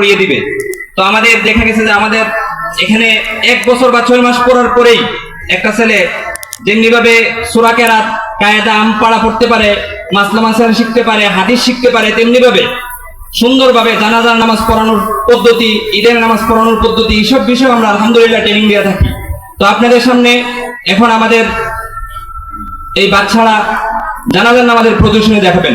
পড়িয়ে দিবে। তো আমাদের দেখা গেছে যে আমাদের এখানে এক বছর বা ছয় মাস পড়ার পরেই একটা ছেলে যেমনি ভাবে সুরা কেরাত, কায়দা আম পাড়া পড়তে পারে, মাসলা মাসাল শিখতে পারে, হাদিস শিখতে পারে তেমনি ভাবে সুন্দরভাবে জানাজার নামাজ পড়ানোর পদ্ধতি, ঈদের নামাজ পড়ানোর পদ্ধতি এইসব বিষয়ে আমরা আলহামদুলিল্লাহ ট্রেনিং দিয়ে থাকি। তো আপনাদের সামনে এখন আমাদের এই বাচ্চারা জানাজার নামাজের প্রদর্শনী দেখাবেন।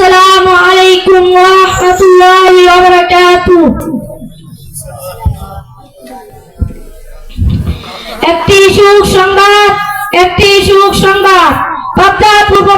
আসসালামু আলাইকুম ওয়া রাহমাতুল্লাহি ওয়া বারাকাতুহু একটি সুখ সংবাদ একটি সুখ সংবাদ। পদ্মা পূর্ব